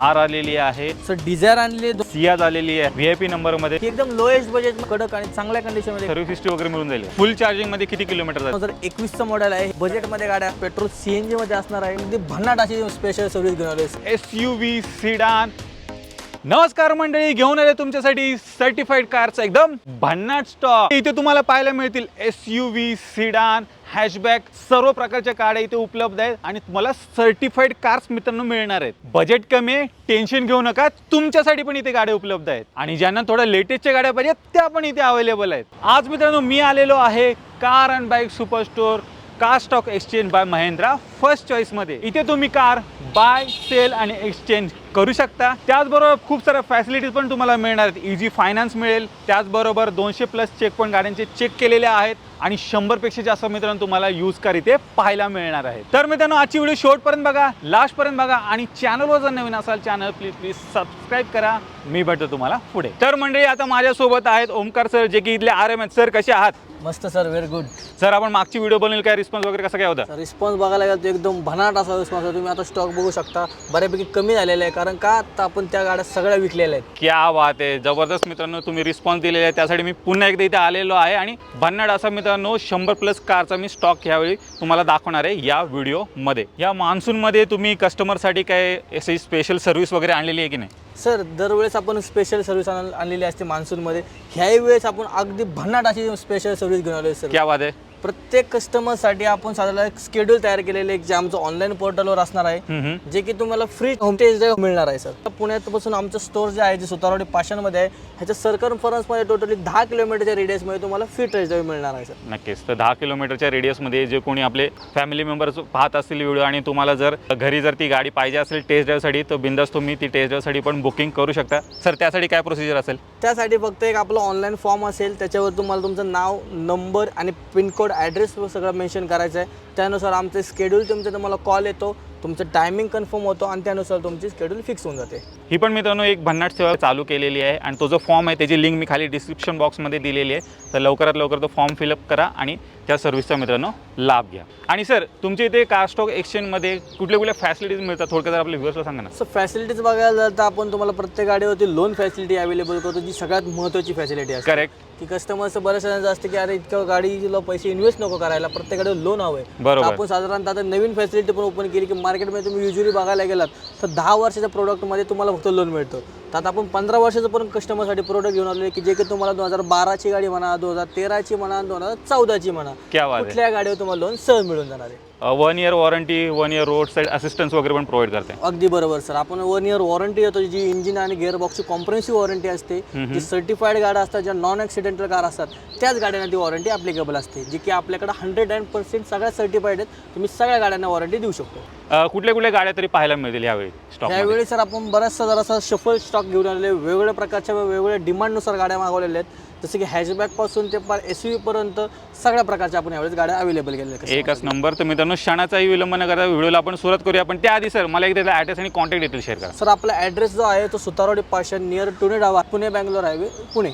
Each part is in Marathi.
आर आलेली आहे. सर डिझायर आणली सियाज आलेली आहे. व्ही आय पी नंबरमध्ये. एकदम लोएस्ट बजेट कडक आणि चांगल्या कंडिशनमध्ये. सर्व्हिस हिस्ट्री वगैरे मिळून जाईल. फुल चार्जिंगमध्ये किती किलोमीटर दोन हजार एकवीसचं मॉडेल आहे. बजेटमध्ये गाड्या पेट्रोल सीएनजी मध्ये असणार आहे. अगदी भन्नाट अशी स्पेशल सर्व्हिस घेऊन आलोय. एस यू व्ही सिडान नमस्कार मंडळी घेऊन आले तुमच्यासाठी सर्टिफाईड कारचा एकदम भन्नाट स्टॉक इथे तुम्हाला पाहायला मिळतील S U V sedan hatchback सर्व प्रकारच्या गाड्या इथे उपलब्ध आहेत आणि तुम्हाला सर्टिफाईड कार्स मित्रांनो मिळणार आहेत. बजेट कमी आहे टेन्शन घेऊ नका तुमच्यासाठी पण इथे गाड्या उपलब्ध आहेत. आणि ज्यांना थोड्या लेटेस्टच्या गाड्या पाहिजेत त्या पण इथे अवेलेबल आहेत. आज मित्रांनो मी आलेलो आहे car and bike super store car stock exchange by Mahindra first चॉईसमध्ये इथे तुम्ही कार बाय सेल आणि एक्सचेंज करू शकता. त्याचबरोबर खूप साऱ्या फॅसिलिटीज पण तुम्हाला मिळणार आहेत. इझी फायनान्स मिळेल. त्याचबरोबर दोनशे प्लस चेक पण गाड्यांचे चेक केलेले आहेत. आणि शंभरपेक्षा जास्त मित्रांनो तुम्हाला यूज कर इथे पाहायला मिळणार आहे. तर मित्रांनो आजची व्हिडिओ शेवटपर्यंत बघा लास्टपर्यंत बघा आणि चॅनलवर जर नवीन असाल चॅनल प्लीज प्लीज सबस्क्राईब करा. मी भेटतो तुम्हाला पुढे. तर मंडळी आता माझ्यासोबत आहेत ओमकार सर जे की इथले आर एम एच सर कसे आहात? मस्त सर व्हेरी गुड सर आपण मागची व्हिडिओ बनवली काय रिस्पॉन्स वगैरे कसा काय होता? रिस्पॉन्स बघायला गेला तर एकदम भन्नाट असा रिस्पॉन्स आहे तुम्ही आता स्टॉक बघू शकता. बऱ्यापैकी कमी झालेला आहे कारण का आता आपण त्या गाड्या सगळ्या विकलेल्या आहेत. क्या बात आहे. जबरदस्त मित्रांनो तुम्ही रिस्पॉन्स दिलेला आहे. त्यासाठी मी पुन्हा एकदा इथे आलेलो आहे आणि भन्नाड असा मित्रांनो शंभर प्लस कारचा मी स्टॉक ह्यावेळी तुम्हाला दाखवणार आहे या व्हिडिओमध्ये या मान्सूनमध्ये तुम्ही कस्टमरसाठी काय अशी स्पेशल सर्व्हिस वगैरे आणलेली आहे की नाही? सर दरवेळेस आपण स्पेशल सर्व्हिस आणलेली असते मान्सूनमध्ये. ह्याही वेळेस आपण अगदी भन्नाट अशी स्पेशल सर्व्हिस घेऊन आलो सर. क्या वाद आहे. प्रत्येक कस्टमरसाठी आपण साधारण एक शेड्यूल तयार केलेले जे आमचं ऑनलाईन पोर्टलवर असणार आहे. जे की तुम्हाला फ्री होम टेस्ट ड्राईव्ह मिळणार आहे सर पुण्यापासून आमचं स्टोर जे आहे जे सुतारवाडी पाषाणमध्ये आहे ह्याच्या सर्कम्फरन्समध्ये टोटली दहा किलोमीटरच्या रेडियसमध्ये तुम्हाला फ्री टेस्ट ड्राईव्ह मिळणार आहे सर नक्कीच. तर दहा किलोमीटरच्या रेडियसमध्ये जे कोणी आपले फॅमिली मेंबर्स पाहत असतील व्हिडिओ आणि तुम्हाला जर घरी जर ती गाडी पाहिजे असेल टेस्ट ड्राईव्हसाठी तर बिंदास तुम्ही ती टेस्ट ड्राईव्हसाठी पण बुकिंग करू शकता. सर त्यासाठी काय प्रोसिजर असेल? त्यासाठी फक्त एक आपलं ऑनलाईन फॉर्म असेल त्याच्यावर तुम्हाला तुमचं नाव नंबर आणि पिनकोड ॲड्रेस सगळं मेन्शन करायचं आहे त्यानुसार आमचं स्केड्यूल तुमचं तुम्हाला कॉल येतो तुमचं टायमिंग कन्फर्म होतो आणि त्यानुसार तुमची स्केड्यूल फिक्स होऊन जाते. ही पण मित्रांनो एक भन्नाट सेवा चालू केलेली आहे आणि तो जो फॉर्म आहे त्याची लिंक मी खाली डिस्क्रिप्शन बॉक्समध्ये दिलेली आहे. तर लवकरात लवकर तो फॉर्म फिलअप करा आणि त्या सर्व्हिसचा मित्रांनो लाभ घ्या. आणि सर तुमच्या इथे कार स्टॉक एक्सचेंजमध्ये कुठल्या कुठल्या फॅसिलिटीज मिळतात? थोडक्यात जर आपल्या व्ह्युअर्सला सांगा ना. सो फॅसिलिटीज बघायला झालं तर आपण तुम्हाला प्रत्येक गाडीवरती लोन फॅसिलिटी अवेलेबल करतो जी सगळ्यात महत्त्वाची फॅसिलिटी असते. करेक्ट की कस्टमरचं बऱ्याच असतं की अरे इतकं गाडीला पैसे इन्व्हेस्ट नको करायला प्रत्येक गाडीवर लोन हवं आहे बरोबर. आपण साधारणतः आता नवीन फॅसिलिटी पण ओपन केली की मार्केटमध्ये तुम्ही युजली बघायला गेलात तर दहा वर्षाच्या प्रोडक्टमध्ये तुम्हाला फक्त लोन मिळतं तर आता आपण पंधरा वर्षाचं पण कस्टमरसाठी प्रोडक्ट घेऊन आलेले की जे की तुम्हाला दोन हजार बाराची गाडी म्हणा दोन हजार तेराची म्हणा दोन हजार चौदाची म्हणा क्या बात आहे. कुठल्या गाडीवर तुम्हाला लोन सहज मिळून जाणार आहे? One year warranty one year road side assistance वगैरे पण प्रोव्हाइड करते. अगदी बरोबर सर आपण वन इयर वॉरंटी येतो जी इंजिन आणि गिअर बॉक्सची कॉम्प्रेन्सिव्ह वॉरंटी असते जी सर्टिफाईड गाड्या असतात ज्या नॉन ॲक्सिडेंटल कार असतात त्याच गाड्यांना ती वॉरंटी अप्लिकेबल असते जी की आपल्याकडे हंड्रेड अँड पर्सेंट सगळ्या सर्टिफाईड आहेत. तुम्ही सगळ्या गाड्यांना वॉरंटी देऊ शकतो. कुठल्या कुठल्या गाड्या तरी पाहायला मिळतील यावेळी स्टॉक त्यावेळी सर आपण बराचसा जरासा शफल स्टॉक घेऊन आलेले वेगवेगळ्या प्रकारच्या वेगवेगळ्या डिमांडनुसार गाड्या मागवलेल्या आहेत. जसं की हॅशबॅकपासून ते पार एस पर्यंत सगळ्या प्रकारच्या आपण यावेळेस गाड्या अवेलेबल केलेल्या आहेत. एकच नंबर तर मित्रांनो क्षणाचाही विलंब न करता व्हिडिओला आपण सुरुवात करूया. पण त्याआधी सर मला एक त्याचा ॲड्रेस आणि कॉन्टॅक्ट डिटेल शेअर करा. सर आपला ॲड्रेस जो आहे तो सुतारवाडी पाषाण नियर टुणे डावा पुणे बँगलोर हायवे पुणे.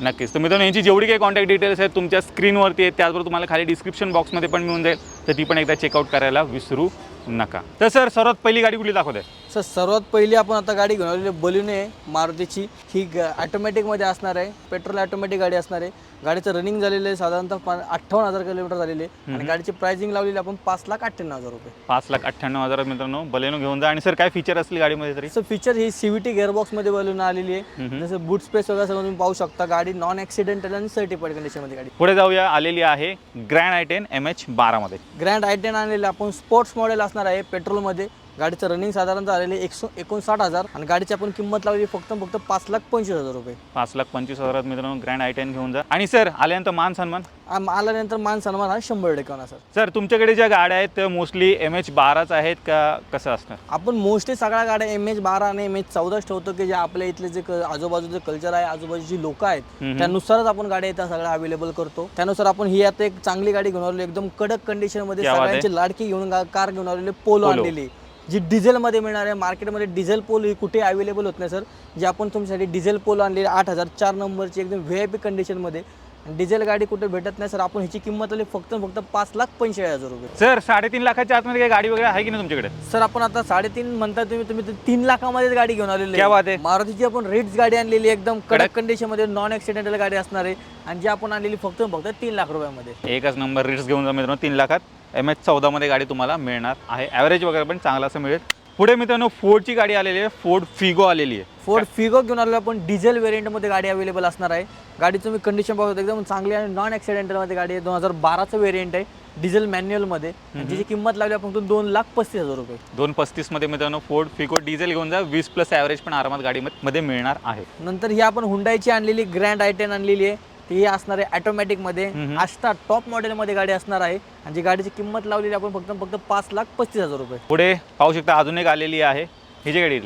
नक्कीच. तर मित्रांनो यांची जेवढी काही कॉन्टॅक्ट डिटेल्स आहेत तुमच्या स्क्रीनवरती आहेत त्याचबरोबर तुम्हाला खाली डिस्क्रिप्शन बॉक्समध्ये पण मिळून जाईल. तर ती पण एकदा चेकआउट करायला विसरू नका. तर सर सर्वात पहिली गाडी कुठली दाखवते? सर सर्वात पहिली आपण आता गाडी घेऊन आलेली बलून आहे मारुतीची. ही ॲटोमॅटिकमध्ये असणार आहे. पेट्रोल ॲटोमॅटिक गाडी असणार आहे. गाडीचं रनिंग झालेलं आहे साधारणतः अठ्ठावन्न हजार किलोमीटर झालेले आहे. आणि गाडीची प्राइसिंग लावलेली आपण पाच लाख अठ्ठ्याण्णव हजार रुपये. पाच लाख अठ्ठ्याण्णव हजार मित्रांनो बलेनो घेऊन जा. आणि सर काय फीचर असतील गाडीमध्ये तरी? सर फीचर ही सी व्ही टी गिअरबॉक्समध्ये बलून आलेली आहे. जसं बूट स्पेस वगैरे सगळं तुम्ही पाहू शकता. गाडी नॉन ॲक्सिडेंटल आणि सर्टिफाईड कंडिशनमध्ये गाडी. पुढे जाऊया. आलेली आहे Grand i ten M H बारामध्ये ग्रँड आय टेन आणलेलं आपण स्पोर्ट्स मॉडेल असणार आहे पेट्रोलमध्ये. गाडीचं रनिंग साधारणतः आलेले एकशे एकोणसाठ हजार आणि गाडीची आपण किंमत लावली फक्त फक्त पाच लाख पंचवीस हजार रुपये. पाच लाख पंचवीस हजारात मित्रांनो ग्रँड आय टेन घेऊन जा. आणि सर आल्यानंतर मान सन्मान? आम- आल्यानंतर मान सन्मान हा शंभर टक्के होणार सर. सर तुमच्याकडे ज्या गाड्या आहेत त्या मोस्टली एम एच बाराच आहेत का कसं असतं आपण मोस्टली सगळ्या गाड्या एम एच बारा आणि एम एच चौदाच ठेवतो की जे आपल्या इथले जे क- आजूबाजूचे कल्चर आहे आजूबाजूची लोक आहेत त्यानुसारच आपण गाड्या इथं सगळ्या अवेलेबल करतो. त्यानुसार आपण ही आता एक चांगली गाडी घेऊन आलेली एकदम कडक कंडिशनमध्ये क्या बात आहे. सगळ्यांची लाडकी घेऊन गा- कार घेऊन आलेली पोलो Polo. आणलेली. जी डिझेलमध्ये मिळणार आहे मार्केटमध्ये डिझेल पोल ही कुठे अवेलेबल होत नाही सर? जे आपण तुमच्यासाठी डिझेल पोल आणलेली आठ हजार चार नंबरची एकदम व्ही आय पी कंडिशनमध्ये डिझेल गाडी कुठे भेटत नाही सर. आपण ह्याची किंमत आली फक्त आणि फक्त पाच लाख पंचेचाळीस हजार रुपये. सर साडेतीन लाखाच्या आतमध्ये काही गाडी वगैरे आहे की नाही तुमच्याकडे? सर आपण आता साडेतीन म्हणता तुम्ही तुम्ही तर तीन लाखामध्येच गाडी घेऊन आलेली क्या बात आहे. मारुतीची आपण रेट्स गाडी आणलेली एकदम कडक. कडक. कंडिशनमध्ये नॉन ऍक्सिडेंटल गाडी असणार आहे. आणि जी आपण आणलेली फक्त आणि फक्त तीन लाख रुपयामध्ये. एकच नंबर रिट्स घेऊन जा मित्रांनो तीन लाखात. एम एच चौदामध्ये गाडी तुम्हाला मिळणार आहे. ॲव्हरेज वगैरे पण चांगला असं मिळेल. पुढे मित्रांनो फोर्डची गाडी आलेली आहे फोर्ड फिगो आलेली आहे. फोर्ड फिगो घेऊन आलेलो आपण. डिझेल व्हेरियंटमध्ये गाडी अवेलेबल असणार आहे. गाडी तुम्ही कंडिशन पाहू शकता एकदम चांगली आणि नॉन ॲक्सिडेंटलमध्ये गाडी आहे. दोन हजार बाराचं व्हेरियंट आहे डिझेल मॅन्युअलमध्ये. जिची किंमत लागली आपण दोन लाख पस्तीस हजार रुपये. दोन पस्तीसमध्ये मित्रांनो फोर्ड फिगो डिझेल घेऊन जा. वीस प्लस ॲव्हरेज पण आरामात गाडीमध्ये मिळणार आहे. नंतर ही आपण हुंडाईची आणलेली ग्रँड आय टेन आणलेली आहे. ती असणार आहे ऑटोमॅटिकमध्ये हम्म. आस्टा टॉप मॉडेलमध्ये गाडी असणार आहे. आणि जी गाडीची किंमत लावलेली आपण फक्त फक्त पाच लाख पस्तीस हजार रुपये. पुढे पाहू शकता अजून एक आलेली आहे. ही जी गाडी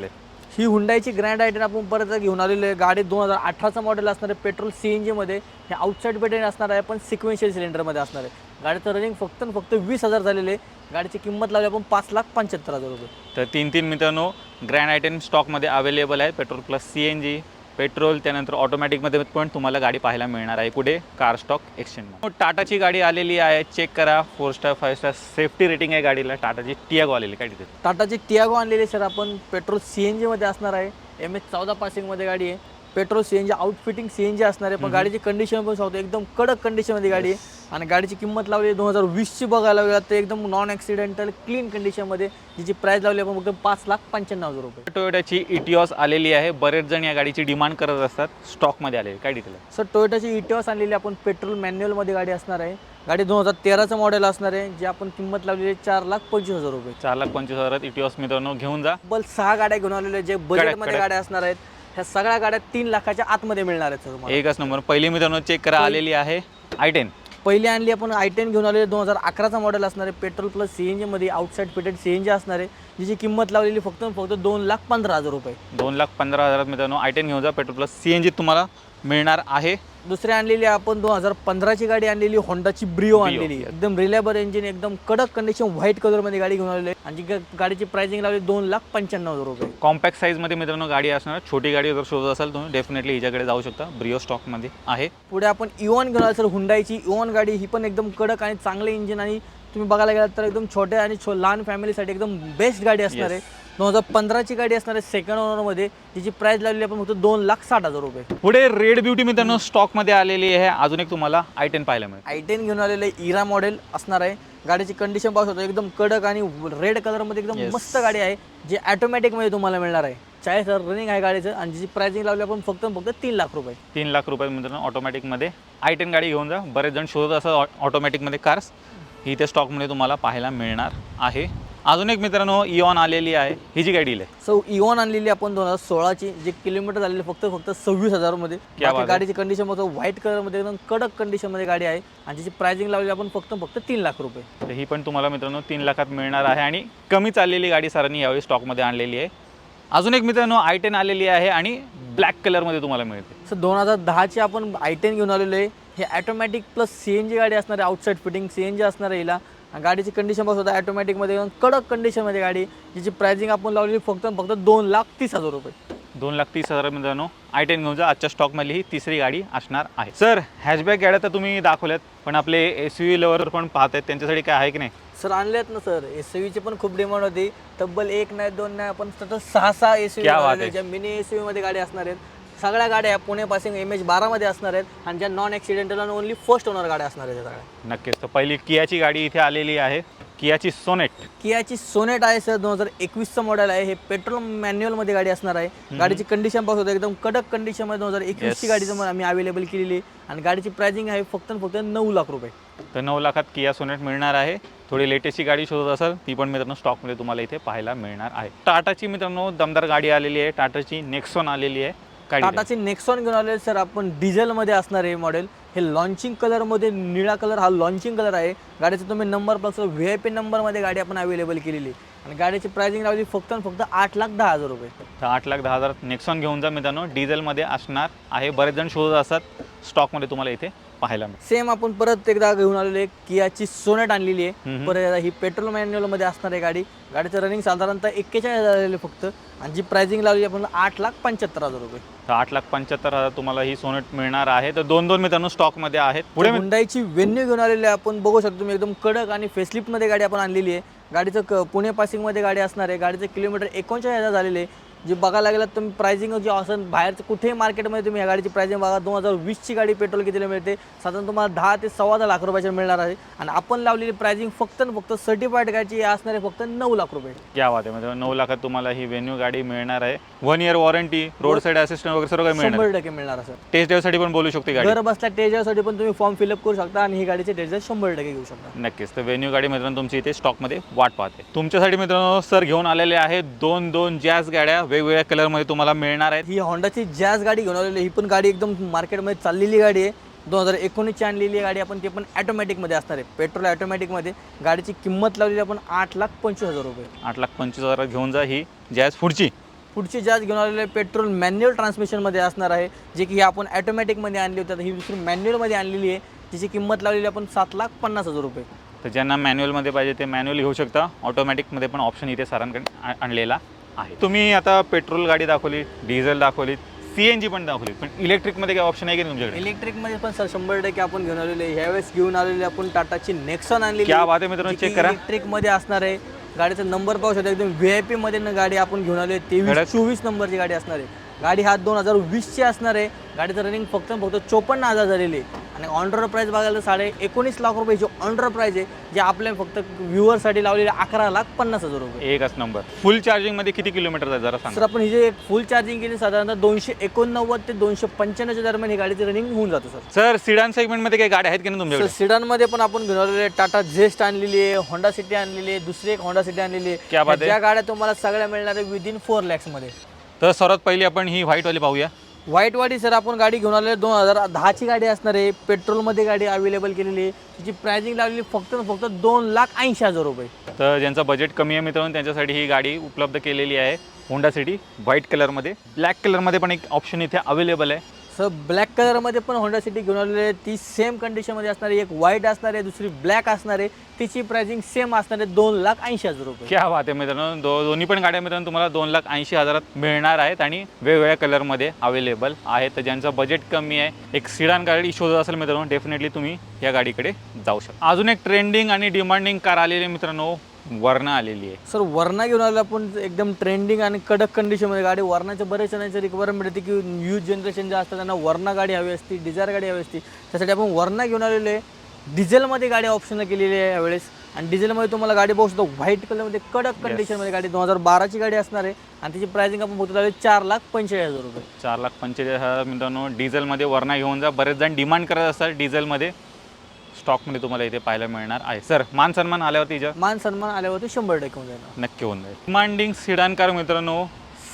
ही हुंडाईची ग्रँड आयटेन आपण परत घेऊन आलेली आहे. गाडी दोन हजार अठराचं मॉडेल असणार आहे पेट्रोल सी एन जीमध्ये हे आउटसाईड पेटेन असणार आहे पण सिक्वेन्शियल सिलेंडरमध्ये असणार आहे. गाडीचं रनिंग फक्त आणि फक्त वीस हजार झालेले आहे. गाडीची किंमत लावली आपण पाच लाख पंच्याहत्तर हजार रुपये. तर तीन तीन मित्रांनो ग्रँड आयटेन स्टॉकमध्ये अवेलेबल आहे petrol plus C N G petrol त्यानंतर ऑटोमॅटिकमध्ये पण तुम्हाला गाडी पाहायला मिळणार आहे. कुठे? कार स्टॉक एक्सचेंज टाटाची गाडी आलेली आहे. चेक करा. Four star five star safety rating आहे गाडीला. टाटाची टियागो आलेली काय टाटाची टियागो आणलेली सर. आपण पेट्रोल सी एन जीमध्ये असणार आहे. एम एच चौदा पासिंगमध्ये गाडी आहे. Petrol C N G outfitting C N G असणार आहे. पण गाडीची कंडिशन पण सांगतो एकदम कडक कंडिशनमध्ये गाडी आहे. आणि गाडीची किंमत लावली दोन हजार वीसची बघायला गेलं तर एकदम नॉन ॲक्सिडेंटल क्लीन कंडिशनमध्ये जिची प्राईस लावली आपण फक्त पाच लाख पंच्याण्णव हजार रुपये. टोयोटाची इटिओस आलेली आहे. बरेच जण या गाडीची डिमांड करत असतात. स्टॉकमध्ये आलेली. काय डिटेल सर टोयोटाची इटिओस आणलेली आपण पेट्रोल मॅन्युअलमध्ये गाडी असणार आहे. गाडी दोन हजार तेराचं मॉडेल असणार आहे जी आपण किंमत लावलेली आहे चार लाख पंचवीस हजार रुपये. चार लाख पंचवीस हजारात इटिओस मित्रांनो घेऊन जा. तब्बल सहा गाड्या घेऊन आलेल्या जे बजेटमध्ये. गाड्या असणार आहेत. ह्या सगळ्या गाड्या तीन लाखाच्या आतमध्ये मिळणार आहेत सर तुम्हाला. एकच नंबर. पहिली मित्रांनो चेक करा आलेली आहे आय टेन पहिली आणली आपण आय टेन घेऊन आलेली दोन हजार अकराचा मॉडेल असणार आहे. पेट्रोल प्लस सी एन जीमध्ये outside fitted C N G असणार आहे. जिची किंमत लावलेली फक्त फक्त दोन लाख पंधरा हजार रुपये. दोन लाख पंधरा हजारात मित्रांनो आय टेन घेऊन जा. Petrol plus C N G तुम्हाला मिळणार आहे. दुसरी आणलेली आपण दोन हजार पंधराची गाडी आणलेली होंडाची ब्रिओ आणलेली. एकदम रिलायबल इंजिन एकदम कडक कंडिशन व्हाईट कलरमध्ये गाडी घेऊन आलेली आहे. आणि जी गाडीची प्राइसिंग लावली दोन लाख पंच्याण्णव हजार रुपये. कॉम्पॅक्ट साईजमध्ये मित्रांनो गाडी असणार. छोटी गाडी जर शोधत असाल तुम्ही डेफिनेटली हिच्याकडे जाऊ शकता. ब्रिओ स्टॉकमध्ये आहे. पुढे आपण इओन घेऊन आलो सर हुंडाईची इओन गाडी. ही पण एकदम कडक आणि चांगले इंजिन आणि तुम्ही बघायला गेलात तर एकदम छोट्या आणि छो लहान फॅमिलीसाठी एकदम बेस्ट गाडी असणार आहे. दोन हजार पंधराची गाडी असणार आहे सेकंड ओनरमध्ये तिची प्राइस लावली आपण फक्त दोन लाख साठ हजार रुपये. पुढे रेड ब्युटी मित्रांनो स्टॉकमध्ये आलेली आहे. अजून एक तुम्हाला आय टेन पाहायला मिळेल. आय टेन घेऊन आलेलं आहे इरा मॉडेल असणार आहे. गाडीची कंडिशन पाहू शकतो एकदम कडक आणि रेड कलरमध्ये एकदम. मस्त गाडी आहे जी ॲटोमॅटिकमध्ये तुम्हाला मिळणार आहे. चाळीस हजार रनिंग आहे गाडीचं आणि जिची प्राइसिंग लावली आपण फक्त फक्त तीन लाख रुपये. तीन लाख रुपये मित्रांनो ऑटोमॅटिकमध्ये आय टेन गाडी घेऊन जा. बरेच जण शोधत असतात ऑटोमॅटिकमध्ये कार्स ही त्या स्टॉकमध्ये तुम्हाला पाहायला मिळणार आहे. अजून एक मित्रांनो इऑन आलेली आहे. ही जी गाडी आहे. सो इओन आणलेली आपण दोन हजार सोळाची जे किलोमीटर झालेली फक्त फक्त सव्वीस हजारमध्ये. क्या बाकी बात आहे. गाडीची कंडिशन बघतो व्हाईट कलरमध्ये एकदम कडक कंडिशनमध्ये गाडी आहे. आणि जिची प्राइसिंग लावली आपण फक्त फक्त तीन लाख रुपये. तर ही पण तुम्हाला मित्रांनो तीन लाखात मिळणार आहे. आणि कमी चाललेली गाडी सरांनी यावेळी स्टॉकमध्ये आणलेली आहे. अजून एक मित्रांनो आय टेन आलेली आहे आणि ब्लॅक कलरमध्ये तुम्हाला मिळते. सर दोन हजार दहाची आपण आय टेन घेऊन आलेलो आहे. हे automatic plus C N G गाडी असणार आहे outside fitting C N G असणार आहे हिला. आणि गाडीची कंडिशन बघत होता ॲटोमॅटिकमध्ये कडक कंडिशनमध्ये गाडी जिची प्राइसिंग आपण लावलेली फक्त फक्त दोन लाख तीस हजार रुपये. दोन लाख तीस हजार मित्रांनो. आय टेन घेऊन जा आजच्या स्टॉकमधली ही तिसरी गाडी असणार आहे. सर हॅशबॅक गाड्या तर तुम्ही दाखवल्यात पण आपले एस यू लवर पण पाहत आहेत त्यांच्यासाठी काय आहे की नाही? सर आणलेत ना सर एस ची पण खूप डिमांड होती. तब्बल एक नाही दोन नाही आपण सतत सहा सहा एस क्या बात आहे. ज्या मिनी एसमध्ये गाडी असणार आहेत. सगळ्या गाड्या पुण्यापासून एम एच बारामध्ये असणार आहेत आणि ज्या नॉन ॲक्सिडेंटल आणि ओनली फर्स्ट ओनर गाड्या असणार आहेत त्या सगळ्या. नक्कीच. तर पहिली कियाची गाडी इथे आलेली आहे. कियाची सोनेट. कियाची सोनेट आहे सर दोन हजार एकवीसचं मॉडेल आहे. हे पेट्रोल मॅन्युअलमध्ये गाडी असणार आहे. गाडीची कंडिशन पाहत होतं एकदम कडक कंडिशनमध्ये दोन हजार एकवीसची Yes. गाडी तुम्हाला आम्ही अवेलेबल केलेली आहे. आणि गाडीची प्राइसिंग आहे फक्त आणि फक्त नऊ लाख रुपये. तर नऊ लाखात किया सोनेट मिळणार आहे. थोडी लेटेस्टची गाडी शोधत असाल ती पण मित्रांनो स्टॉकमध्ये तुम्हाला इथे पाहायला मिळणार आहे. टाटाची मित्रांनो दमदार गाडी आलेली आहे. टाटाची नेक्सॉन आलेली आहे? टाटाची नेक्सॉन घेऊन आलेले सर. आपण डिझेलमध्ये असणार आहे मॉडेल हे लॉन्चिंग कलरमध्ये निळा कलर हा लॉन्चिंग कलर आहे. गाडीचा तुम्ही number plus V I P नंबरमध्ये गाडी आपण अवेलेबल केलेली. आणि गाडीची प्राइसिंग लावली फक्त आणि फक्त आठ लाख दहा हजार रुपये. तर आठ लाख दहा हजार नेक्सॉन घेऊन जा मित्रांनो. डिझेलमध्ये असणार आहे. बरेच जण शोधत असतात. स्टॉकमध्ये तुम्हाला इथे पाहायला मिळेल सेम आपण परत एकदा घेऊन आलेलो आहे कियाची सोनेट आणलेली आहे. परत ही पेट्रोल मॅन्युअलमध्ये असणार आहे गाडी. गाडीचं रनिंग साधारणतः एक्केचाळीस हजार फक्त. आणि जी प्राइसिंग लावली आपण आठ लाख पंच्याहत्तर हजार रुपये. तर आठ लाख पंच्याहत्तर हजार तुम्हाला ही सोनेट मिळणार आहे. तर दोन दोन मित्रांनो स्टॉकमध्ये आहेत. पुढे मी- हुंडाईची वेन्यू घेऊन आलेली आहे आपण. बघू शकतो तुम्ही एकदम कडक आणि फेसलिफ्टमध्ये गाडी आपण आणलेली आहे. गाडीचं क पुणे पासिंगमध्ये गाडी असणार आहे. गाडीचं किलोमीटर एकोणचाळीस हजार झालेले आहे. जे बघायला गेलं तुम्ही प्राइसिंग जी असं बाहेरचं कुठेही मार्केटमध्ये तुम्ही या गाडीची प्राइसिंग बघा दोन हजार वीसची गाडी पेट्रोल कितीला मिळते? साधारण तुम्हाला दहा ते सव्वा दहा लाख रुपयाची मिळणार आहे. आणि आपण लावलेली प्राइसिंग फक्त फक्त सर्टिफाईड गाडीची असणार आहे फक्त नऊ लाख रुपये. बात आहे म्हणजे नऊ लाखात तुम्हाला ही व्हेन्यू गाडी मिळणार आहे. One year warranty road side assistant वगैरे सर्व काही मिळणार शंभर टक्के मिळणार सर. टेस्ट ड्राईव्हसाठी पण बोलू शकते गाडी. घर बसल्या टेजरसाठी पण तुम्ही फॉर्म फिलअप करू शकता आणि ही गाडीचे टेजर शंभर टक्के घेऊ शकता. नक्कीच. तर व्हेन्यू गाडी मित्रांनो तुमची इथे स्टॉकमध्ये वाट पाहते. तुमच्यासाठी मित्रांनो सर घेऊन आलेले आहेत दोन दोन जॅज गाड्या. वेगवेगळ्या कलरमध्ये तुम्हाला मिळणार आहेत. ही होंडाची जॅज गाडी घेऊन आलेली. ही पण गाडी एकदम मार्केटमध्ये चाललेली गाडी आहे. दोन हजार एकोणीसची आणलेली गाडी आपण ते पण ॲटोमॅटिकमध्ये असणार आहे. पेट्रोल ॲटोमॅटिकमध्ये गाडीची किंमत लावलेली आपण आठ लाख पंचवीस हजार रुपये. आठ लाख पंचवीस हजार घेऊन जा ही जॅज पुढची. पुढची जॅज घेऊन आलेली आहे. पेट्रोल मॅन्युअल ट्रान्समिशनमध्ये असणार आहे. जे की ही आपण ॲटोमॅटिकमध्ये आणली होती. ही दुसरी मॅन्युअलमध्ये आणलेली आहे. जिची किंमत लावलेली आपण सात लाख पन्नास हजार रुपये. तर ज्यांना मॅन्युअलमध्ये पाहिजे ते मॅन्युअल घेऊ शकता. ऑटोमॅटिकमध्ये पण ऑप्शन इथे सरांकडे आणलेला. आहे तुम्ही आता पेट्रोल गाडी दाखवली डिझेल दाखवली सी एन जी पण दाखवली. पण इलेक्ट्रिकमध्ये काय ऑप्शन आहे की तुमच्याकडे? इलेक्ट्रिकमध्ये पण सर शंभर टक्के आपण घेऊन आलेले आहे. ह्यावेळेस घेऊन आलेले आपण टाटाची नेक्सॉन आणलेली क्या बात आहे मित्रांनो, check करा. इलेक्ट्रिकमध्ये असणार आहे. गाडीचा नंबर पाहू शकता एकदम व्ही आय पी मध्ये ना गाडी आपण घेऊन आलो धडक. तेवीस चोवीस नंबरची गाडी असणार आहे. गाडी हा दोन हजार वीसची असणार आहे. गाडीचं रनिंग फक्त फक्त चोपन्न हजार झालेली आहे. आणि ऑनरोड प्राईस बघायला तर साडे एकोणीस लाख रुपये जो ऑनरोड प्राईस आहे जे आपल्या फक्त व्ह्युअरसाठी लावलेले अकरा लाख पन्नास हजार रुपये. एकच नंबर फुल चार्जिंगमध्ये किती किलोमीटर आहे जरा सर सांगा आपण ही जे फुल चार्जिंग केली साधारणतः दोनशे एकोणनव्वद ते दोनशे पंच्याण्णवच्या दरम्यान ही गाडीची रनिंग होऊन जातो सर. सर सिडान सेगमेंटमध्ये काही गाड्या आहेत की नाही सर तुमच्याकडे? सिडानमध्ये पण आपण घेऊन आलेले टाटा झेस्ट आणलेली आहे होंडा सिटी आणलेली आहे दुसरी एक होंडा सिटी आणलेली क्या आहे बात आहे. ज्या गाड्या तुम्हाला सगळ्या मिळणार आहे विदिन फोर लॅक्समध्ये तर सर्वात पहिली आपण ही व्हाईटवाली पाहूया. व्हाईटवाडी सर आपण गाडी घेऊन आलेली दोन हजार दहाची गाडी असणार आहे. पेट्रोलमध्ये गाडी अवेलेबल केलेली आहे. तिची प्राइसिंग लावलेली फक्त फक्त दोन लाख ऐंशी हजार रुपये. तर ज्यांचं बजेट कमी आहे मित्रांनो त्यांच्यासाठी ही गाडी उपलब्ध केलेली आहे. होंडा सिटी व्हाईट कलरमध्ये ब्लॅक कलरमध्ये पण एक ऑप्शन इथे अवेलेबल आहे. सर ब्लॅक कलरमध्ये पण होंडा सिटी घेऊन आलेली आहे ती सेम कंडिशनमध्ये असणार आहे एक व्हाईट असणार आहे दुसरी ब्लॅक असणार. आहे तिची प्राइसिंग सेम असणार आहे दोन लाख ऐंशी हजार रुपये. क्या बात आहे मित्रांनो. दो दोन्ही पण गाड्या मित्रांनो तुम्हाला दोन लाख ऐंशी हजारात मिळणार आहेत आणि वेगवेगळ्या कलरमध्ये अवेलेबल आहेत. तर ज्यांचं बजेट कमी आहे एक सिडान गाडी शोधत असेल मित्रांनो डेफिनेटली तुम्ही या गाडीकडे जाऊ शकता. अजून एक ट्रेंडिंग आणि डिमांडिंग कार आलेली मित्रांनो. वर्ण आलेली आहे. सर वरणा घेऊन आलो आपण एकदम ट्रेंडिंग आणि कडक कंडिशनमध्ये गाडी वरणाच्या बरेच जणांची रिक्वायरमेंट मिळते की यूथ जनरेशन जे असतात त्यांना वरणा गाडी हवी असते डिझायर गाडी हवी असते. त्यासाठी आपण वरणा घेऊन आलेलो आहे. डिझेलमध्ये गाडी ऑप्शनला केलेली आहे यावेळेस. आणि डिझेलमध्ये तुम्हाला गाडी बघू शकतो व्हाईट कलरमध्ये कडक कंडिशनमध्ये गाडी दोन हजार बाराची गाडी असणार आहे. आणि तिची प्राइसिंग आपण बघतो लावली चार लाख पंचेचाळीस हजार रुपये. चार लाख पंचेचाळीस हजार मित्रांनो डिझेलमध्ये वरणा घेऊन जा. बरेच जण डिमांड करत असतात डिझेलमध्ये स्टॉकमध्ये तुम्हाला इथे पाहायला मिळणार आहे. सर मान सन्मान आल्यावरती मान सन्मान आल्यावरती शंभर टक्के होऊन जाणार नक्की होऊन जाईल. डिमांडिंग सिडान कार मित्रांनो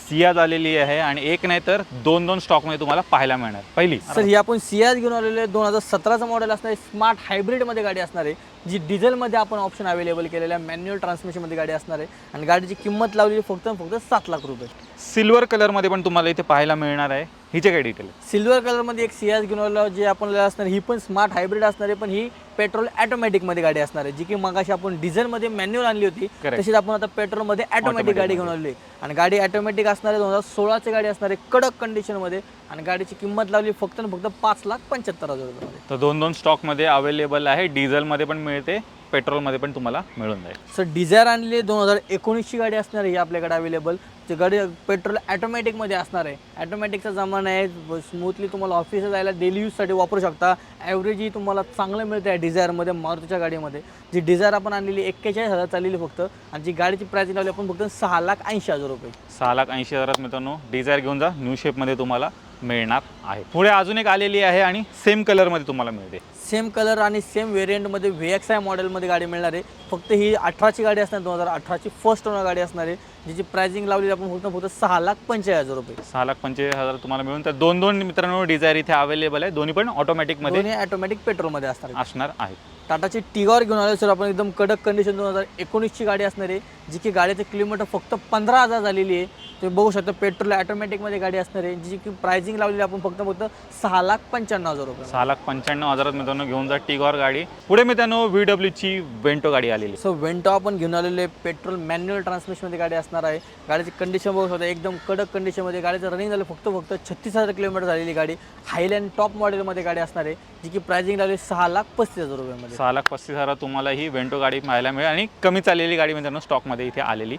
सियाज आलेली आहे आणि एक नाही तर दोन दोन स्टॉकमध्ये तुम्हाला पाहायला मिळणार. पहिली. सर ही आपण सियाज घेऊन आलेलो आहे. दोन हजार सतराचं मॉडेल असणार आहे. स्मार्ट हायब्रिडमध्ये गाडी असणार आहे. जी डिझेलमध्ये आपण ऑप्शन अवेलेबल केलेलं आहे मॅन्युअल ट्रान्समिशनमध्ये गाडी असणार आहे. आणि गाडीची किंमत लावलेली फक्त फक्त सात लाख रुपये. सिल्वर कलरमध्ये पण तुम्हाला इथे पाहायला मिळणार आहे. हिचे काय डिटेल सिल्वर कलरमध्ये एक सियाज घेऊन जे आपण असणार ही पण स्मार्ट हायब्रिड असणार आहे पण ही पेट्रोल ॲटोमॅटिकमध्ये गाडी असणार आहे. जी की मगाशी आपण डिझेलमध्ये मॅन्युअल आणली होती. तशीच आपण आता पेट्रोलमध्ये ॲटोमॅटिक गाडी घेऊन आहे आणि गाडी ॲटोमॅटिक असणार आहे दोन हजार सोळाची गाडी असणार आहे कडक कंडिशनमध्ये आणि गाडीची किंमत लावली फक्त आणि फक्त पाच लाख पंच्याहत्तर हजार रुपये तर दोन दोन स्टॉकमध्ये अवेलेबल आहे. डिझेलमध्ये पण मिळते पेट्रोलमध्ये पण तुम्हाला मिळून जाईल. सर डिझायर आणली दोन हजार एकोणीसची गाडी असणार आहे ही आपल्याकडे अवेलेबल जी गाडी पेट्रोल ॲटोमॅटिकमध्ये असणार आहे. ॲटोमॅटिकचा जमाना आहे स्मूथली तुम्हाला ऑफिसला जायला डेली यूजसाठी वापरू शकता. ॲव्हरेजही तुम्हाला चांगलं मिळतं आहे डिझायरमध्ये मारुतीच्या गाडीमध्ये. जी डिझायर आपण आणलेली एक्केचाळीस हजार चाललेली फक्त. आणि जी गाडीची प्राइस लावली आपण फक्त सहा लाख ऐंशी हजार रुपये. सहा लाख ऐंशी हजारात मित्रांनो डिझायर घेऊन जा न्यू शेपमध्ये तुम्हाला मिळणार आहे. पुढे अजून एक आलेली आहे आणि सेम कलरमध्ये तुम्हाला मिळते. सेम कलर आणि सेम व्हेरियंटमध्ये व्ही एक्स आय मॉडेलमध्ये गाडी मिळणार आहे. फक्त ही अठराची गाडी असणार दोन हजार अठराची फर्स्ट ओनर गाडी असणार आहे जिची प्राइसिंग लावली आपण फक्त फक्त सहा लाख पंचेचाळीस हजार रुपये. सहा लाख पंचेचाळीस हजार तुम्हाला मिळून तर दोन दोन मित्रांनो डिझायर इथे अवेलेबल आहे. दोन्ही पण ऑटोमॅटिकमध्ये दोन्ही ऑटोमॅटिक पेट्रोलमध्ये असणार असणार आहे. टाटाची टिगॉर घेऊन आलो सर. आपण एकदम कडक कंडिशन दोन हजार एकोणीसची गाडी असणार आहे जी की गाडीचं किलोमीटर फक्त पंधरा हजार झालेली आहे. तुम्ही बघू शकता पेट्रोल ॲटोमॅटिकमध्ये गाडी असणार आहे जी की प्राइसिंग लावलेली आपण फक्त फक्त सहा लाख पंच्याण्णव हजार रुपये. सहा लाख पंच्याण्णव हजारात मित्रांनो घेऊन जा टिगॉर गाडी. पुढे मित्रांनो व्ही डब्ल्यूची वेंटो गाडी आलेली. सो वेंटो आपण घेऊन आलेले आहे. पेट्रोल मॅन्युअल ट्रान्समिशनमध्ये गाडी असणार आहे. गाडीची कंडिशन बघू शकता एकदम कडक कंडिशनमध्ये गाडीचं रनिंग झालं फक्त फक्त छत्तीस हजार किलोमीटर झालेली गाडी. हायलँड टॉप मॉडेलमध्ये गाडी असणार आहे जी की प्राइसिंग लावली सहा लाख पस्तीस हजार रुपयामध्ये. सहा लाख पस्तीस हजार तुम्हाला ही वेंटो गाडी पाहायला मिळेल आणि कमी चाललेली गाडी मित्रांनो स्टॉकमध्ये इथे आलेली.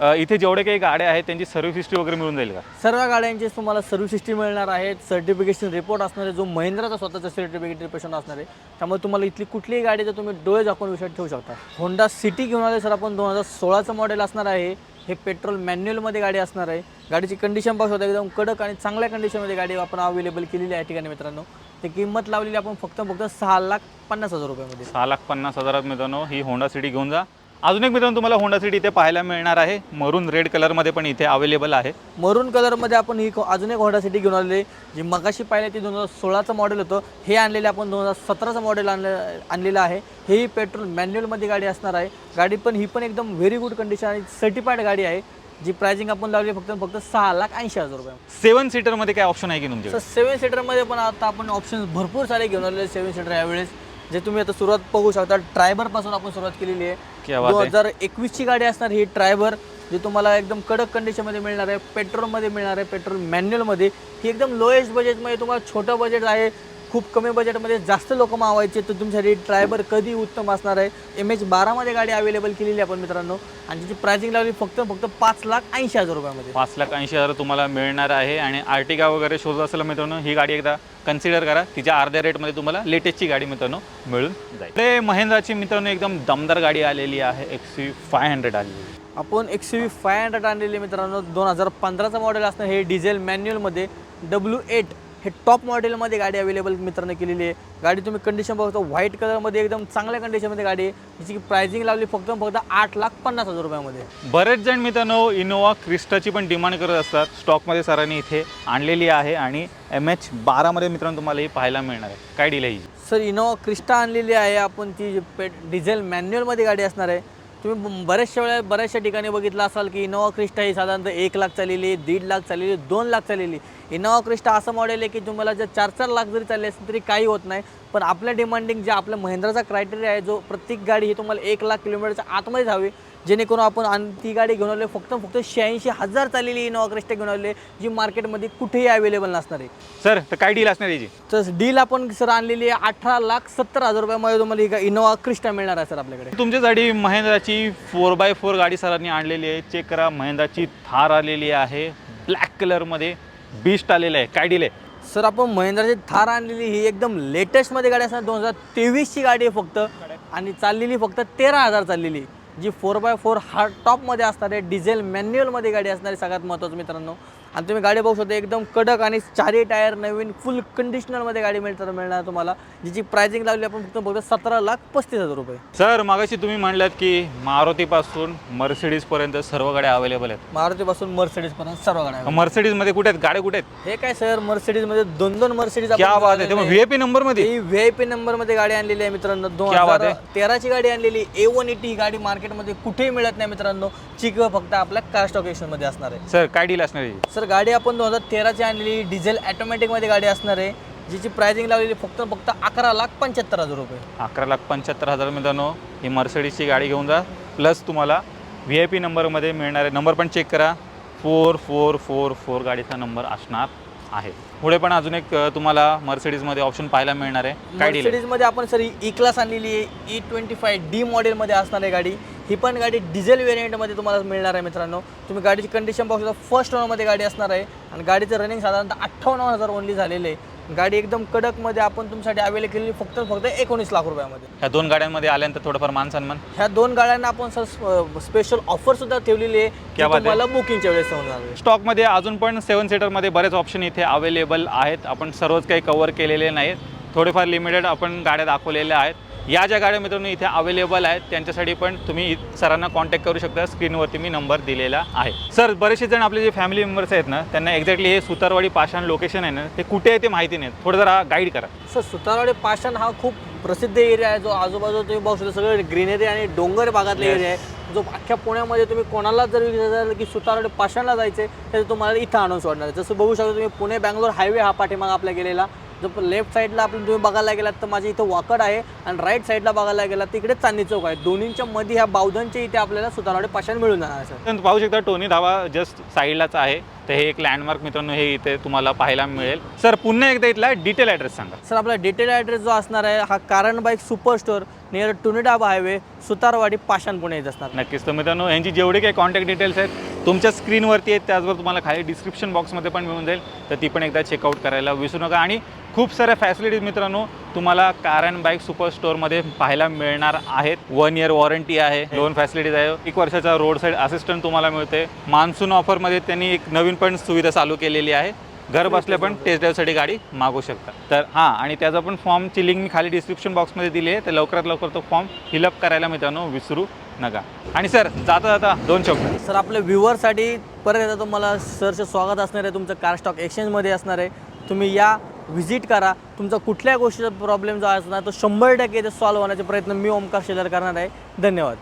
आहे इथे जेवढे काही गाड्या आहेत त्यांची सर्व्हिस हिस्ट्री वगैरे मिळून जाईल का? सर्व गाड्यांची तुम्हाला सर्व्हिस हिस्ट्री मिळणार आहे. सर्टिफिकेशन रिपोर्ट असणार आहे जो महिंद्राचा स्वतःचा सर्टिफिकेट रिपेशन असणार आहे. त्यामुळे तुम्हाला इथली कुठलीही गाडी जर तुम्ही डोळे झाकून विषयात ठेवू शकता. होंडा सिटी घेऊन आले सर आपण दोन हजार सोळाचं मॉडेल असणार आहे. हे पेट्रोल मॅन्युअलमध्ये गाडी असणार आहे. गाडीची कंडिशन पाहू शकता एकदम कडक आणि चांगल्या कंडिशनमध्ये गाडी आपण अवेलेबल केलेली आहे या ठिकाणी मित्रांनो. ते किंमत लावलेली आपण फक्त फक्त सहा लाख पन्नास हजार रुपयामध्ये. सहा लाख पन्नास हजारात मित्रांनो ही होंडा सिटी घेऊन जा. अजून एक मित्रांनो तुम्हाला होंडा सिटी इथे पाहायला मिळणार आहे. मरून रेड कलरमध्ये पण इथे अवेलेबल आहे. मरून कलरमध्ये आपण ही अजून एक होंडा सिटी घेऊन आलेली जी मगाशी पाहिले ती दोन हजार सोळाचं मॉडेल होतं. हे आणलेले आपण दोन हजार सतराचं मॉडेल आणलं आणलेलं आहे. हेही पेट्रोल मॅन्युअलमध्ये गाडी असणार आहे. गाडी पण ही पण एकदम व्हेरी गुड कंडिशन आणि सर्टिफाईड गाडी आहे. जी प्राइसिंग आपण लावली फक्त फक्त सहा लाख ऐंशी हजार रुपये. सेवन सीटरमध्ये काय ऑप्शन आहे की तर तुमच्याकडे सेवन सीटरमध्ये पण आता आपण ऑप्शन भरपूर सारे घेऊन आलेले सेवन सीटर यावेळेस जे तुम्ही आता सुरुवात बघू शकता ड्रायव्हरपासून आपण सुरुवात केलेली आहे. क्या बात दोन आहे. हजार एकवीसची गाडी असणार ही ड्रायव्हर जी तुम्हाला एकदम कडक कंडिशनमध्ये मिळणार आहे पेट्रोलमध्ये मिळणार आहे पेट्रोल मॅन्युअलमध्ये ही एकदम लोएस्ट बजेटमध्ये तुम्हाला छोटं बजेट आहे. खूप कमी बजेटमध्ये जास्त लोक मावायचे तर तुमच्यासाठी ड्रायव्हर कधी उत्तम असणार आहे? एम एच बारामध्ये गाडी अवेलेबल केलेली आहे आपण मित्रांनो. आणि त्याची प्राइसिंग लावली फक्त फक्त पाच लाख ऐंशी हजार रुपयामध्ये. पाच लाख ऐंशी हजार तुम्हाला मिळणार आहे. आणि आर्टिका वगैरे शोधत असेल मित्रांनो ही गाडी एकदा कन्सिडर करा. तिच्या अर्ध्या रेटमध्ये तुम्हाला लेटेस्टची गाडी मित्रांनो मिळून जाईल. पुढे महिंद्राची मित्रांनो एकदम दमदार गाडी आलेली आहे. एक्स फाय हंड्रेड आलेली. आहे. आपण एक्स व्ही फाय हंड्रेड आणलेली मित्रांनो. दोन हजार पंधराचं मॉडेल असणं हे डिझेल मॅन्युअलमध्ये डब्ल्यू एट हे टॉप मॉडेलमध्ये गाडी अवेलेबल मित्रांनो केलेली आहे. गाडी तुम्ही कंडिशन बघतो व्हाईट कलरमध्ये एकदम चांगल्या कंडिशनमध्ये गाडी आहे. जिची प्राइसिंग लावली फक्त फक्त आठ लाख पन्नास हजार रुपयामध्ये. बरेच जण मित्रांनो इनोवा क्रिस्टाची पण डिमांड करत असतात. स्टॉकमध्ये सरांनी इथे आणलेली आहे आणि एम एच बारामध्ये मित्रांनो तुम्हाला ही पाहायला मिळणार आहे. काय डील आहे ही? सर इनोवा क्रिस्टा आणलेली आहे. आपण ती पे डिझेल मॅन्युअलमध्ये गाडी असणार आहे. तुम्ही बऱ्याचशा वेळा बऱ्याचशा ठिकाणी बघितलं असाल की इनोवा क्रिस्टा ही साधारणतः एक लाख चाललेली दीड लाख चाललेली दोन लाख चाललेली इनोवा क्रिस्टा असं मॉडेल आहे की तुम्हाला जर चार चार लाख जरी चालले असेल तरी काही होत नाही. पण आपल्या डिमांडिंग जे आपल्या महिंद्राचा क्रायटेरिया आहे जो प्रत्येक गाडी ही तुम्हाला एक लाख किलोमीटरच्या आतमध्येच हवी जेणेकरून आपण आण- ती गाडी घेऊन आलो फक्त फक्त शहाऐंशी हजार चाललेली इनोवा क्रिस्टा घेऊन आले जी मार्केटमध्ये कुठेही अवेलेबल नसणार आहे. सर तर काय डील असणार याची? तर डील आपण सर आणलेली आहे अठरा लाख सत्तर हजार रुपयामध्ये तुम्हाला ही इनोवा क्रिस्टा मिळणार आहे सर आपल्याकडे. तुमच्यासाठी महिंद्राची फोर बाय फोर गाडी सरांनी आणलेली आहे. चेक करा महिंद्राची थार आलेली आहे. ब्लॅक कलरमध्ये बीस्ट आलेलं आहे. काय डील आहे? सर आपण महिंद्राची थार आणलेली ही एकदम लेटेस्टमध्ये गाडी असणार. दोन हजार तेवीसची गाडी आहे फक्त. आणि चाललेली फक्त तेरा हजार चाललेली जी फोर बाय फोर हार्ड टॉपमध्ये असणारे डिझेल मॅन्युअलमध्ये गाडी असणार आहे सगळ्यात महत्त्वाचं मित्रांनो आणि तुम्ही गाडी बघू शकता एकदम कडक आणि चारही टायर नवीन फुल कंडिशनरमध्ये गाडी मिळतात मिळणार तुम्हाला. जिची प्राइसिंग लावली आपण फक्त फक्त सतरा लाख पस्तीस हजार रुपये. सर मागाशी तुम्ही म्हणलात की मारुतीपासून मर्सिडीजपर्यंत सर्व गाड्या अवेलेबल आहेत. मारुतीपासून मर्सिडीजपर्यंत सर्व गाड्या मर्सिडीजमध्ये कुठे आहेत? गाड्या कुठे आहेत? हे काय सर? मर्सिडीजमध्ये दोन दोन मर्सिडीज क्या बात आहे. तेव्हा व्ही आय पी नंबरमध्ये? ही व्ही आय पी नंबरमध्ये गाडी आणलेली आहे मित्रांनो. दोन क्या बात हजार आहे. तेराची गाडी आणलेली ए वन एटी ही गाडी मार्केटमध्ये कुठेही मिळत नाही मित्रांनो. चिक फक्त आपल्या कार स्टॉकमध्ये असणार आहे. सर काय डील असणार याची सर गाडी आपण दोन हजार तेराची आणलेली डिझेल ॲटोमॅटिकमध्ये गाडी असणार आहे. जिची प्राइसिंग लावलेली फक्त फक्त अकरा लाख पंच्याहत्तर हजार रुपये. अकरा लाख पंच्याहत्तर हजार मित्रांनो ही मर्सिडीजची गाडी घेऊन जा. प्लस तुम्हाला व्ही आय पी नंबरमध्ये मिळणार आहे नंबर पण चेक करा. फोर फोर फोर फोर गाडीचा नंबर असणार आहे. पुढे पण अजून एक अ, तुम्हाला मर्सिडीजमध्ये ऑप्शन पाहायला मिळणार आहे. काय मर्सिडीजमध्ये आपण सर ई क्लास आणलेली आहे ई ट्वेंटी फाय डी मॉडेलमध्ये असणार आहे गाडी. ही पण गाडी डिझेल व्हेरियंटमध्ये तुम्हाला मिळणार आहे मित्रांनो. तुम्ही गाडीची कंडिशन पाहू शकता फर्स्ट ओनरमध्ये गाडी असणार आहे. आणि गाडीचं रनिंग साधारणतः अठ्ठावन्न हजार ओनली झालेलं आहे. गाडी एकदम कडकमध्ये आपण तुमच्यासाठी अवेलेबल केलेली फक्त फक्त एकोणीस लाख रुपयामध्ये. ह्या दोन गाड्यांमध्ये आल्यानंतर थोडंफार मान सन्मान? ह्या दोन गाड्यांना आपण सर स्पेशल ऑफर सुद्धा ठेवलेली आहे जी क्या बात आहे. तुम्हाला बुकिंगच्या वेळेस होणार आहे स्टॉकमध्ये अजून पण सेवन सीटरमध्ये बरेच ऑप्शन इथे अवेलेबल आहेत. आपण सर्वच काही कवर केलेले नाहीत. थोडेफार लिमिटेड आपण गाड्या दाखवलेल्या आहेत. या ज्या गाड्या मित्रांनो इथे अवेलेबल आहेत त्यांच्यासाठी पण तुम्ही सरांना कॉन्टॅक्ट करू शकता. स्क्रीनवरती मी नंबर दिलेला आहे. सर बरेचसे जण आपले जे फॅमिली मेंबर्स आहेत ना त्यांना एक्झॅक्टली हे सुतारवाडी पाषाण लोकेशन आहे ना ते कुठे आहे ते माहिती नाही थोडं जरा गाईड करा. सर सुतारवाडे पाषाण हा खूप प्रसिद्ध एरिया आहे. जो आजूबाजूला तुम्ही बघू शकता सगळं ग्रीनरी आणि डोंगर भागातला. एरिया आहे. जो अख्ख्या पुण्यामध्ये तुम्ही कोणाला जर विचारलं की सुतारवाडी पाषाणला जायचे तर तुम्हाला इथं आणून सोडणार. जसं बघू शकता तुम्ही पुणे बँगलोर हायवे हा पाठीमाग आपल्या गेलेला. जो लेफ्ट साईडला आपण तुम्ही बघायला गेलात तर माझ्या इथं वाकड आहे आणि राईट साईडला बघायला गेलात तिकडे चांदी चौक आहे. दोन्हींच्या मध्ये ह्या बावधनच्या इथे आपल्याला सुतारवाडे पाषाण मिळून जाणार सर. पाहू शकता टोनी धावा जस्ट साईडलाच आहे. तर हे एक लँडमार्क मित्रांनो हे इथे तुम्हाला पाहायला मिळेल. सर पुन्हा एकदा इथला डिटेल ॲड्रेस सांगा. सर आपला डिटेल ॲड्रेस जो असणार आहे हा कारण बाईक सुपर स्टोअर नियर टुनिडाबा हायवे सुतारवाडी पाषाण पुणे येत असणार. नक्कीच. तर मित्रांनो यांची जेवढे काही कॉन्टॅक्ट डिटेल्स आहेत तुमच्या स्क्रीनवरती आहेत त्याचबरोबर तुम्हाला खाली डिस्क्रिप्शन बॉक्समध्ये पण मिळून जाईल. तर ती पण एकदा चेकआउट करायला विसरू नका. आणि खूप साऱ्या फॅसिलिटीज मित्रांनो तुम्हाला कार अँड बाईक सुपर स्टोअरमध्ये पाहायला मिळणार आहेत. वन इयर वॉरंटी आहे लोन फॅसिलिटीज आहे. एक वर्षाचा रोड साईड असिस्टंट तुम्हाला मिळते. मान्सून ऑफरमध्ये त्यांनी एक नवीन पण सुविधा चालू केलेली आहे. घर बसल्या पण टेस्ट ड्राईव्हसाठी गाडी मागू शकता. तर हां आणि त्याचा पण फॉर्मची लिंक मी खाली डिस्क्रिप्शन बॉक्समध्ये दिली आहे. तर लवकरात लवकर तो फॉर्म फिलअप करायला मित्रांनो विसरू नका. आणि सर जाता जाता दोन शब्द. सर आपल्या व्ह्युअरसाठी परत एकदा तुम्हाला सरचं स्वागत असणार आहे. तुमचं कार स्टॉक एक्सचेंजमध्ये असणार आहे. तुम्ही या व्हिजिट करा. तुमचा कुठल्या गोष्टीचा प्रॉब्लेम जो असणार तो शंभर टक्के सॉल्व्ह होण्याचे प्रयत्न मी ओमकार शेलार करणार आहे. धन्यवाद.